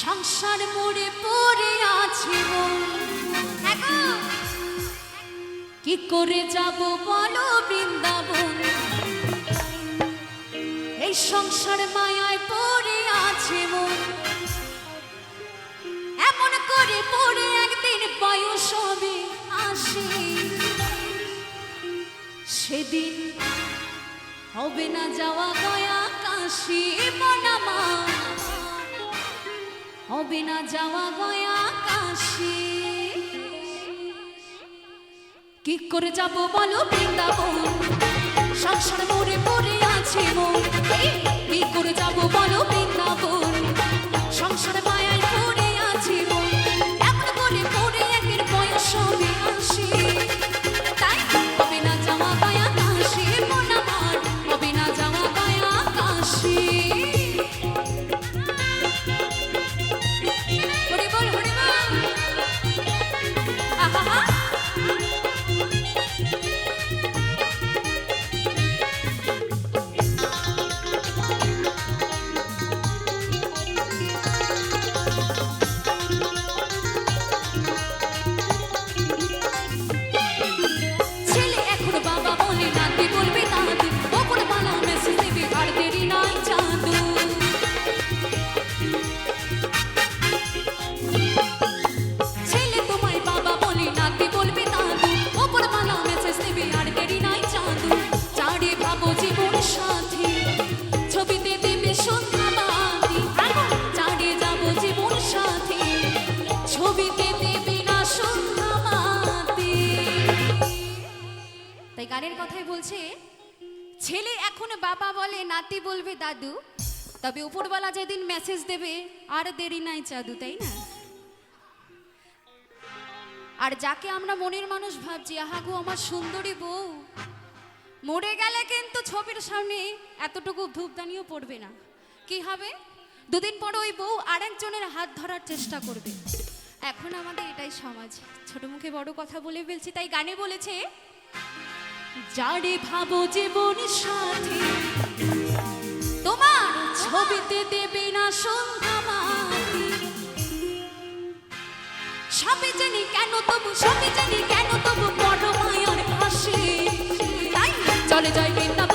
সংসার মোড়ে পড়ে কি করে যাব বলো বৃন্দাবন? এই সংসার মায়ায় পড়ে আছে মন। এমন করে পড়ে একদিন বয়স হবে, আসে। সেদিন হবে না যাওয়া গয়া না যাওয়া গয়া কাশি কি করে যাব বলো বৃন্দাবন? সংসার মরে পড়ে আছে মন। কি করে যাব বলো বৃন্দাবন? সংসার মায়ায় গানের কথাই বলছে, ছেলে এখন বাবা বলে, নাতি বলবে দাদু, তবে উপরওয়ালা যেদিন মেসেজ দেবে, আর দেরি নাই চাদু, তাই না? আর যাকে আমরা মনের মানুষ ভাবছি আহাগো আমার সুন্দরী বউ, মরে গেলে কিন্তু ছবির সামনে এতটুকু ধূপদানিও পড়বে না। কি হবে? দুদিন পর ওই বউ আরেকজনের হাত ধরার চেষ্টা করবে। এখন আমাদের এটাই সমাজ। ছোট মুখে বড় কথা বলে ফেলছি, তাই গানে বলেছে যারে ভাবো জীবন সাথী, তোমার ছবিতে দেবে না সন্ধ্যা মাতি। সবে জানি কেন তবু সবে জানি কেন তবু বড় মায়ার হাসি তাই চলে যায় বৃন্দাবনে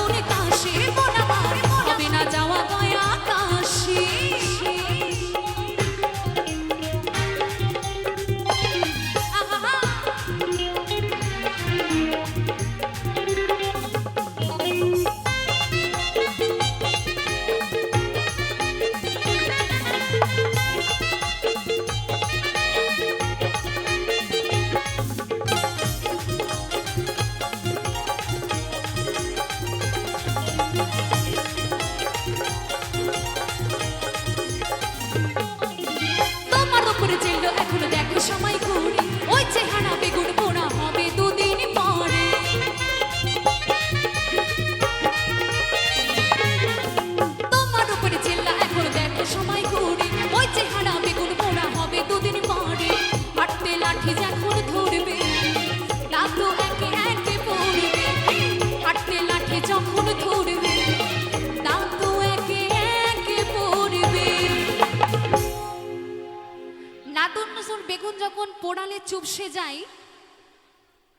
যখন পোড়ালে চুপসে যায়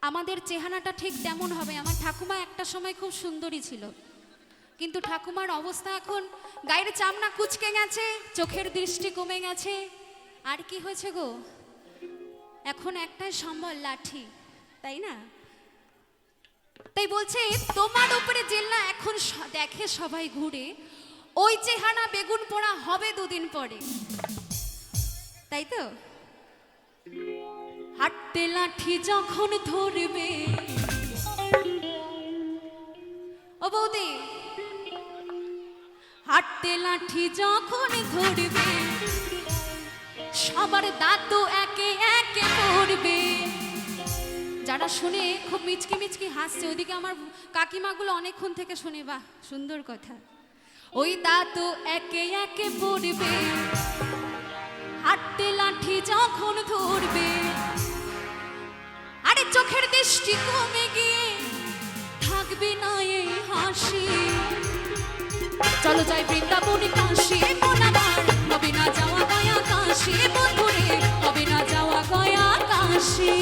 আমাদের চেহারাটা ঠিক তেমন হবে। আমার ঠাকুমা একটা সময় খুব সুন্দরী ছিল। কিন্তু ঠাকুমার অবস্থা এখন গায়ের চামড়া কুচকে গেছে, চোখের দৃষ্টি কমে গেছে। আর কি হয়েছে গো? এখন একটাই সম্বল লাঠি, তাই না? তাই বলছে, তোমার উপরে জেল্লা এখন দেখে সবাই ঘুরে। ওই চেহারা বেগুন পোড়া হবে দুদিন পরে। তাই তো? হাঁটতে লাঠি যখন ধরবে। ও বৌদি, হাঁটতে লাঠি যখন ধরবে, সবার দাঁত একে একে পড়বে। যারা শুনে খুব মিচকি মিচকি হাসছে, ওইদিকে আমার কাকিমাগুলো অনেকক্ষণ থেকে শুনে, বাহ, সুন্দর কথা। ওই দাঁত একে একে পড়বে। হাঁটতে লাঠি যখন ধরবে, আরে চোখের দৃষ্টি কমে গিয়ে থাকবে না এই হাসি। চল যাই বৃন্দাবনে কাশি মন হবে না যাওয়া গয়া কাশি। বন্ধুরে, হবে না যাওয়া গয়া কাশি।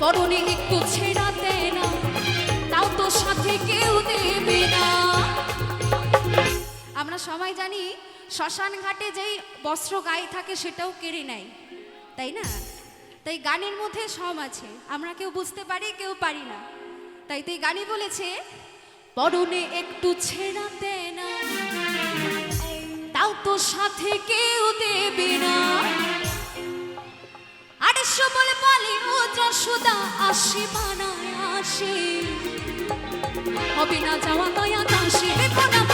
পরনে একটু ছেঁড়া দে না, তাও তো সাথে কেউ দেবে না। আমরা সবাই জানি শ্মশান ঘাটে যেই বস্ত্র গায়ে থাকে সেটাও কেড়ে নেয়, তাই না? তাই গানের মধ্যে সব আছে, আমরা কেউ বুঝতে পারি, কেউ পারি না। তাই তো এই গানই বলেছে পরনে একটু ছেড়াতে না, তাও তো সাথে কেউ দেবে না। সবল বলে ও যশোদা আসে বানায় আসে। হবে না যাওয়া গয়া কাশি বেপন